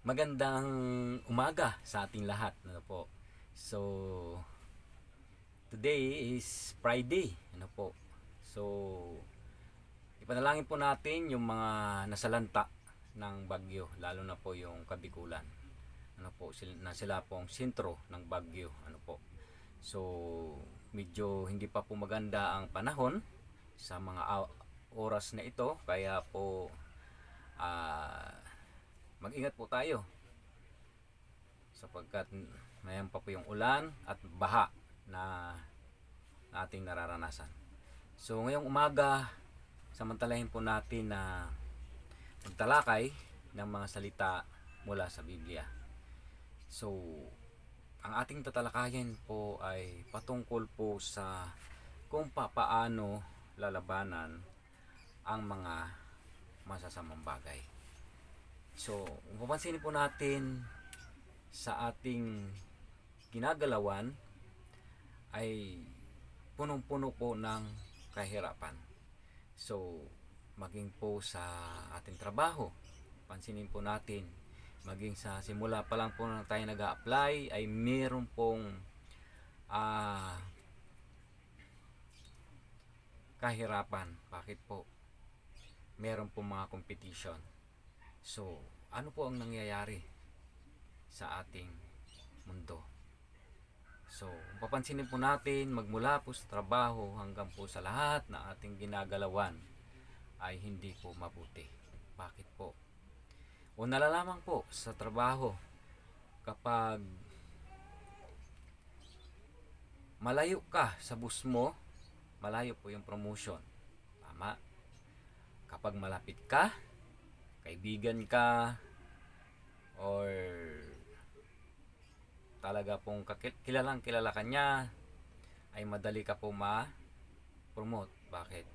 Magandang umaga sa ating lahat. Ano po? So, today is Friday. Ano po? So, ipanalangin po natin yung mga nasalanta ng bagyo, lalo na po yung Kabikulan. Ano po, sila, na sila po ang sentro ng bagyo. Ano po? So, medyo hindi pa po maganda ang panahon sa mga oras na ito. Kaya po, ah, mag-ingat po tayo sapagkat mayan pa po yung ulan at baha na na ating nararanasan. So ngayong umaga, samantalahin po natin na magtalakay ng mga salita mula sa Biblia. So, ang ating tatalakayin po ay patungkol po sa kung papaano lalabanan ang mga masasamang bagay. So, kung po natin sa ating ginagalawan ay punong-puno po ng kahirapan. So, maging po sa ating trabaho, pansinin po natin, maging sa simula pa lang po na tayo nag apply ay meron pong ah, kahirapan. Bakit po? Meron pong mga competition. So, ano po ang nangyayari sa ating mundo? So, papansinin po natin, magmula po sa trabaho hanggang po sa lahat na ating ginagalawan ay hindi po mabuti. Bakit po? O nalalaman po sa trabaho kapag malayo ka sa bus mo, malayo po yung promotion. Tama? Kapag malapit ka, kaibigan ka, or talaga pong kilalang kilala ka niya, ay madali ka po ma-promote. Bakit?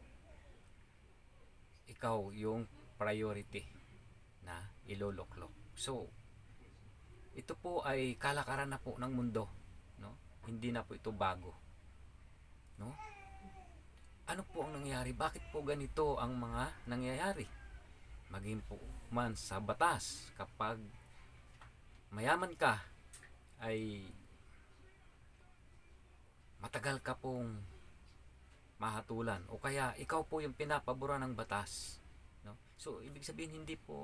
Ikaw yung priority na iloloklok. So, ito po ay kalakaran na po ng mundo. No? Hindi na po ito bago. No? Ano po ang nangyayari? Bakit po ganito ang mga nangyayari? Maging po man sa batas. Kapag mayaman ka ay matagal ka pong mahatulan. O kaya ikaw po yung pinapabura ng batas no? So ibig sabihin hindi po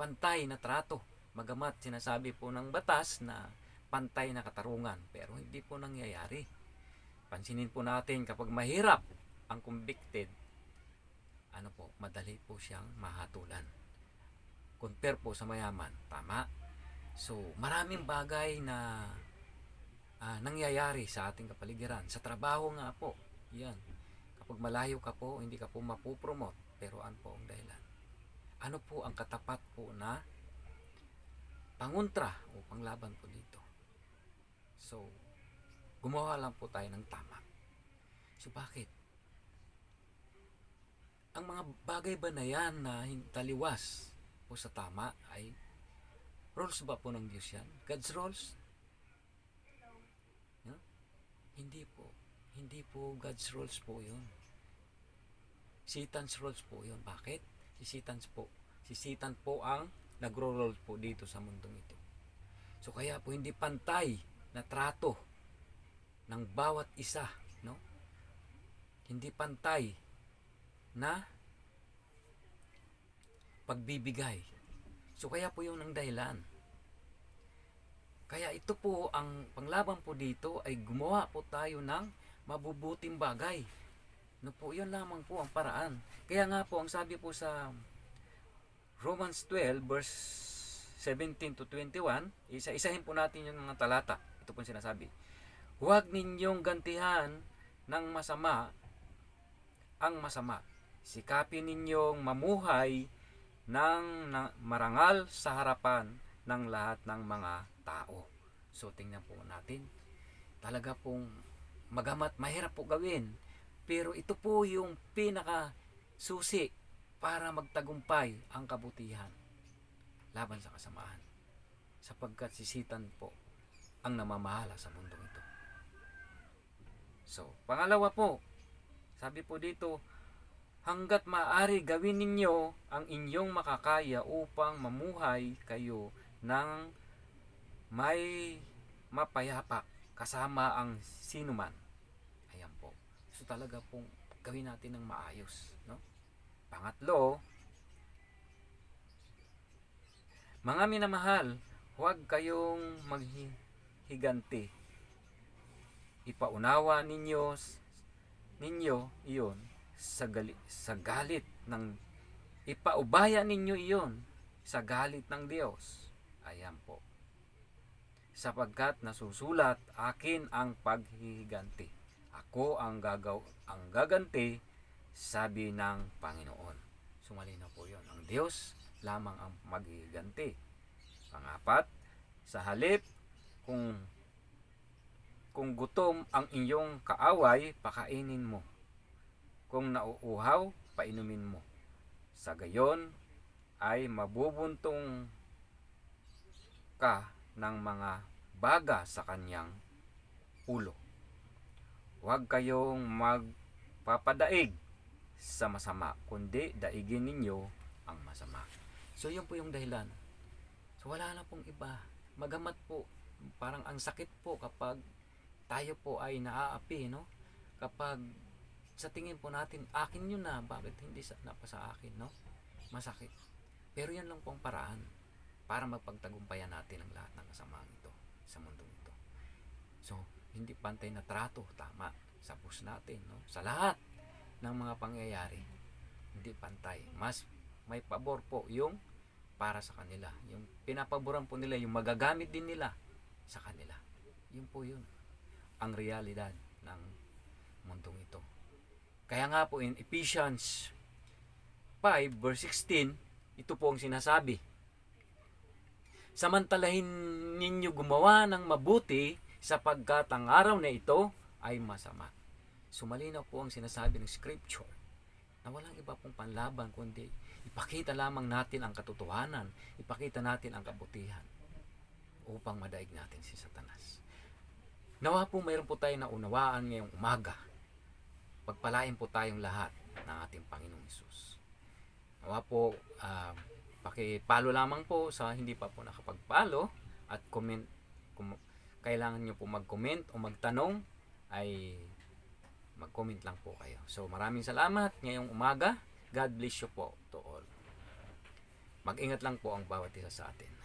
pantay na trato. Magamat sinasabi po ng batas na pantay na katarungan pero hindi po nangyayari. Pansinin po natin kapag mahirap ang convicted madali po siyang mahatulan compare po sa mayaman tama So, maraming bagay na ah, nangyayari sa ating kapaligiran. Sa trabaho nga po, yan. Kapag malayo ka po, hindi ka po mapupromote. Pero ano po ang dahilan? Ano po ang katapat po na panguntra o panglaban po dito? So, gumawa lang po tayo ng tama. So, bakit? Ang mga bagay ba na yan na taliwas po sa tama ay Rules ba po ng Diyos yan? God's rules? No? Hindi po. Hindi po God's rules po yun. Satan's rules po yun. Bakit? Si Satan's po. Si Satan po ang nagro-roll po dito sa mundong ito. So kaya po hindi pantay na trato ng bawat isa, no? Hindi pantay na pagbibigay So kaya po yun ang dahilan. Kaya ito po ang panglaban po dito ay gumawa po tayo ng mabubuting bagay. No po, yun lamang po ang paraan. Kaya nga po ang sabi po sa Romans 12 verse 17 to 21, isa-isahin po natin yung mga talata. Ito po sinasabi. Huwag ninyong gantihan ng masama ang masama. Sikapin ninyong mamuhay ng marangal sa harapan ng lahat ng mga tao. So tingnan po natin. Talaga pong magamat mahirap po gawin. Pero ito po yung pinaka susi para magtagumpay ang kabutihan laban sa kasamaan. Sapagkat si Satan po ang namamahala sa mundong ito. So, pangalawa po, sabi po dito, hanggat maaari gawin ninyo ang inyong makakaya upang mamuhay kayo ng may mapayapa kasama ang sinuman. Ayan po. So talaga pong gawin natin ng maayos. No? Pangatlo, mga minamahal, huwag kayong maghiganti. Ipaunawa ninyo ninyo iyon sa galit, sa galit ng ipaubaya ninyo iyon sa galit ng Diyos. Ayan po. Sapagkat nasusulat akin ang paghihiganti. Ako ang gagaw ang gaganti sabi ng Panginoon. Sumalinaw po 'yon. Ang Diyos lamang ang maghihiganti. Pangapat, sa halip kung kung gutom ang inyong kaaway, pakainin mo. Kung nauuhaw, painumin mo. Sa gayon ay mabubuntong ka ng mga baga sa kanyang ulo. Huwag kayong magpapadaig sa masama, kundi daigin ninyo ang masama. So yun po yung dahilan. So wala na pong iba. Magamat po, parang ang sakit po kapag tayo po ay naaapi, no? Kapag sa tingin po natin, akin yun na, bakit hindi sa, na pa sa akin, no? Masakit. Pero yan lang po ang paraan para mapagtagumpayan natin ang lahat ng kasamahan ito sa mundong ito. So, hindi pantay na trato, tama, sa bus natin, no? Sa lahat ng mga pangyayari, hindi pantay. Mas may pabor po yung para sa kanila. Yung pinapaboran po nila, yung magagamit din nila sa kanila. Yun po yun. Ang realidad ng mundong ito. Kaya nga po in Ephesians 5 verse 16, ito po ang sinasabi. Samantalahin ninyo gumawa ng mabuti sapagkat ang araw na ito ay masama. Sumalinaw po ang sinasabi ng scripture na walang iba pong panlaban kundi ipakita lamang natin ang katotohanan, ipakita natin ang kabutihan upang madaig natin si Satanas. Nawa po mayroon po tayo na unawaan ngayong umaga. Pagpalain po tayong lahat ng ating Panginoong Isus. Nawa po, uh, pakipalo lamang po sa hindi pa po nakapagpalo at comment kung kailangan nyo po mag-comment o magtanong ay mag-comment lang po kayo. So maraming salamat ngayong umaga. God bless you po to all. Mag-ingat lang po ang bawat isa sa atin.